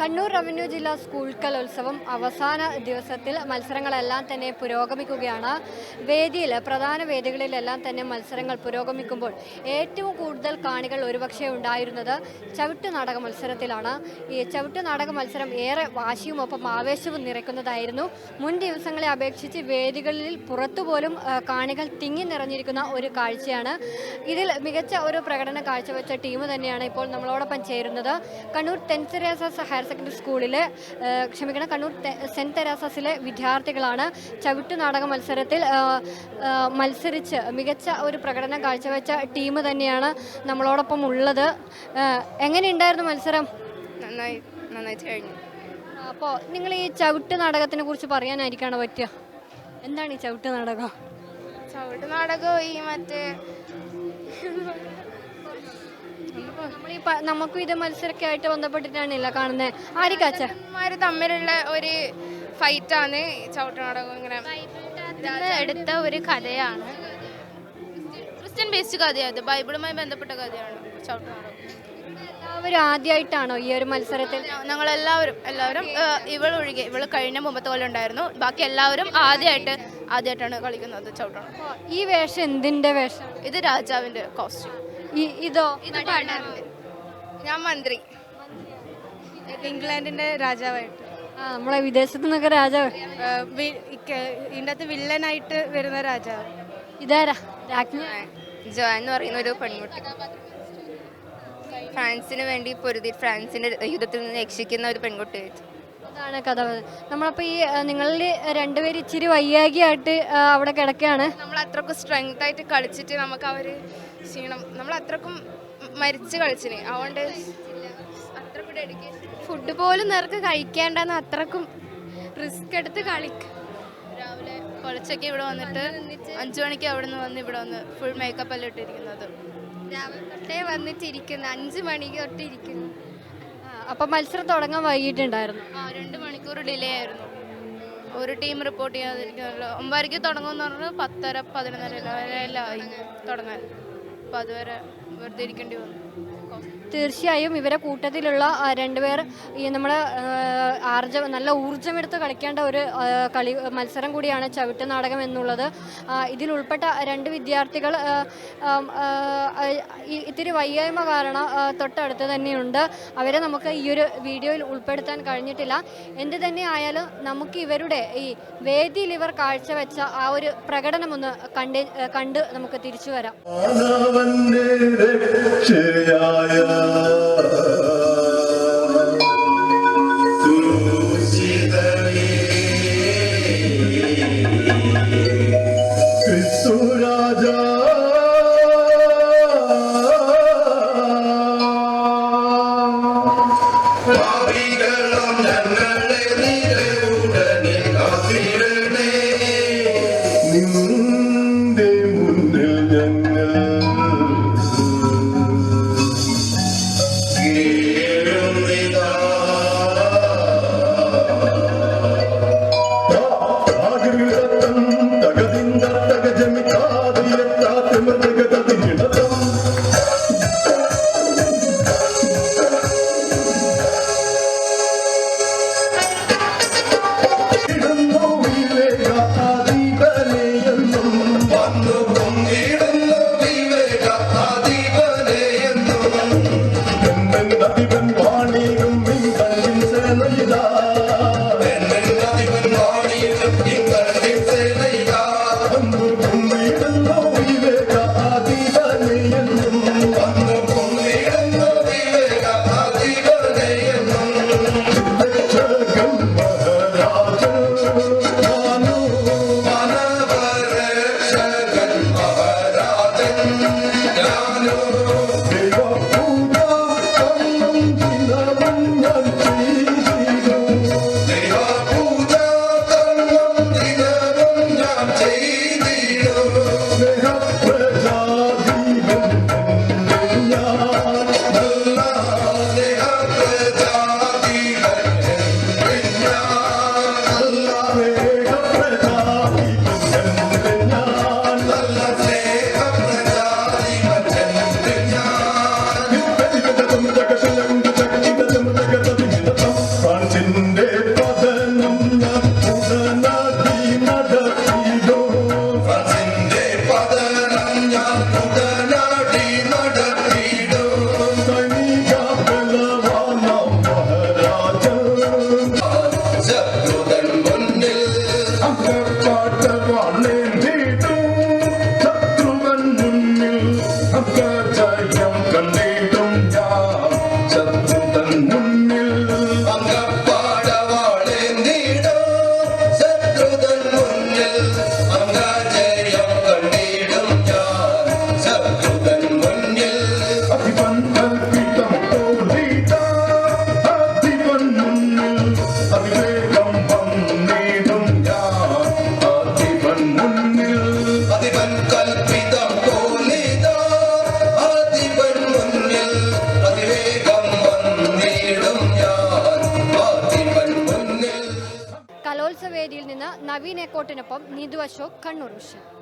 Kannur revenue ജില്ലാ school കലോത്സവം അവസാന ദിവസത്തിൽ മത്സരങ്ങളെല്ലാം തന്നെ പുരോഗമിക്കുകയാണ്. വേദിയിൽ പ്രധാന വേദികളിലെല്ലാം തന്നെ മത്സരങ്ങൾ പുരോഗമിക്കുമ്പോൾ ഏറ്റവും കൂടുതൽ കാണികൾ ഒരുപക്ഷെ ഉണ്ടായിരുന്നത് ചവിട്ട് നാടക മത്സരത്തിലാണ്. ഈ ചവിട്ട് നാടക മത്സരം ഏറെ വാശിയും ഒപ്പം ആവേശവും നിറയ്ക്കുന്നതായിരുന്നു. മുൻ ദിവസങ്ങളെ അപേക്ഷിച്ച് വേദികളിൽ പുറത്തുപോലും കാണികൾ തിങ്ങി നിറഞ്ഞിരിക്കുന്ന ഒരു കാഴ്ചയാണ്. ഇതിൽ മികച്ച ഒരു പ്രകടനം കാഴ്ചവെച്ച ടീം തന്നെയാണ് ഇപ്പോൾ നമ്മളോടൊപ്പം ചേരുന്നത്. കണ്ണൂർ തെരേസസ് ഹയർ സെക്കൻഡറി സ്കൂളിലെ ക്ഷമിക്കണം കണ്ണൂർ സെന്റ് തെരാസസിലെ വിദ്യാർത്ഥികളാണ് ചവിട്ട് നാടക മത്സരത്തിൽ മത്സരിച്ച് മികച്ച ഒരു പ്രകടനം കാഴ്ചവെച്ച ടീം തന്നെയാണ് നമ്മളോടൊപ്പം ഉള്ളത്. എങ്ങനെയുണ്ടായിരുന്നു മത്സരം? നന്നായി നന്നായിട്ട് കഴിഞ്ഞു. അപ്പോൾ നിങ്ങൾ ഈ ചവിട്ട് നാടകത്തിനെ കുറിച്ച് പറയാനായിരിക്കാണോ പറ്റുക? എന്താണ് ഈ ചവിട്ട് നാടകം? ചവിട്ട് നാടകം ഈ മറ്റേ നമ്മൾ ഈ പ- നമുക്കും ഇത് മത്സരമൊക്കെ ആയിട്ട് ബന്ധപ്പെട്ടിട്ടാണല്ലോ കാണുന്നത് ആരിക്കാച്ച മാര് തമ്മിലുള്ള ഒരു ഫൈറ്റാണ് ചവിട്ടനാടകം ഇങ്ങനെ എടുത്ത ഒരു കഥയാണ്. ക്രിസ്ത്യൻ ബേസ്ഡ് കഥയാണ് ബൈബിളുമായി ബന്ധപ്പെട്ട കഥയാണ് ചവിട്ടനാടകം. എല്ലാവരും ആദ്യമായിട്ടാണോ ഈ ഒരു മത്സരത്തിൽ? ഞങ്ങൾ എല്ലാവരും ഇവൾ ഒഴികെ ഇവൾ കഴിഞ്ഞ മുമ്പത്തെ പോലെ ഉണ്ടായിരുന്നു. ബാക്കി എല്ലാവരും ആദ്യമായിട്ട് ആദ്യമായിട്ടാണ് കളിക്കുന്നത് ചവിട്ടണം ഈ വേഷം എന്തിന്റെ വേഷം ഇത് രാജാവിന്റെ കോസ്റ്റ്യൂം ഇതോ? ഞാൻ മന്ത്രി. ഇംഗ്ലണ്ടിന്റെ രാജാവായിട്ട്. ആ നമ്മളെ വിദേശത്ത് നിന്നൊക്കെ രാജാവ്. ഇതിന്റെ അകത്ത് വില്ലനായിട്ട് വരുന്ന രാജാവ്. ഇതാരാ? രാജ്ഞി? ജോ എന്ന് പറയുന്ന ഒരു പെൺകുട്ടി. ഫ്രാൻസിന് വേണ്ടി പൊരുതി ഫ്രാൻസിന്റെ യുദ്ധത്തിൽ നിന്ന് രക്ഷിക്കുന്ന ഒരു പെൺകുട്ടി അതാണ് കഥ. നമ്മളപ്പോൾ ഈ നിങ്ങളിൽ രണ്ടുപേര് ഇച്ചിരി വയ്യാകിയായിട്ട് അവിടെ കിടക്കുകയാണ് നമ്മൾ അത്രക്കും സ്ട്രെങ്ത് ആയിട്ട് കളിച്ചിട്ട് നമുക്ക് അവർ ക്ഷീണം നമ്മൾ അത്രക്കും മരിച്ച് കളിച്ചിന്. അതുകൊണ്ട് അത്രക്കും ഡെഡിക്കേഷൻ ഫുഡ് പോലും നേർക്ക് കഴിക്കേണ്ടെന്ന് അത്രക്കും റിസ്ക് എടുത്ത് കളിക്കും. രാവിലെ പൊളിച്ചൊക്കെ ഇവിടെ വന്നിട്ട് അഞ്ചു മണിക്ക് അവിടെ നിന്ന് വന്ന് ഇവിടെ വന്ന് ഫുൾ മേക്കപ്പ് എല്ലാം ഇട്ടിരിക്കുന്നത്. രാവിലെ തൊട്ടേ വന്നിട്ടിരിക്കുന്നു. അഞ്ച് മണിക്ക് തൊട്ടിരിക്കുന്നു. അപ്പം മത്സരം തുടങ്ങാൻ വൈകിട്ടുണ്ടായിരുന്നു. ആ രണ്ട് മണിക്കൂർ ഡിലേ ആയിരുന്നു. ഒരു ടീം റിപ്പോർട്ട് ചെയ്യാതിരിക്കുന്നല്ലോ ഒമ്പതരയ്ക്ക് തുടങ്ങുമെന്ന് പറഞ്ഞാൽ പത്തര പതിനൊന്നര എല്ലാം ആയി തുടങ്ങാൻ. അപ്പം അതുവരെ വെറുതെ ഇരിക്കേണ്ടി വന്നു. തീർച്ചയായും ഇവരെ കൂട്ടത്തിലുള്ള രണ്ടുപേർ ഈ നമ്മൾ ആർജ നല്ല ഊർജമെടുത്ത് കളിക്കേണ്ട ഒരു കളി മത്സരം കൂടിയാണ് ചവിട്ട് നാടകം എന്നുള്ളത്. ഇതിൽ ഉൾപ്പെട്ട രണ്ട് വിദ്യാർത്ഥികൾ ഇത്തിരി വയ്യായ്മ കാരണം തൊട്ടടുത്ത് തന്നെയുണ്ട്. അവരെ നമുക്ക് ഈ ഒരു വീഡിയോയിൽ ഉൾപ്പെടുത്താൻ കഴിഞ്ഞിട്ടില്ല. എന്ത് തന്നെ ആയാലും നമുക്ക് ഇവരുടെ ഈ വേദിയിൽ ഇവർ കാഴ്ചവെച്ച ആ ഒരു പ്രകടനമൊന്ന് കണ്ട് കണ്ട് നമുക്ക് തിരിച്ചു വരാം. Surada കലോത്സവേദിയിൽ നിന്ന് നവീൻ എക്കോട്ടിനൊപ്പം നീതു അശോക് കണ്ണൂർ വിഷയം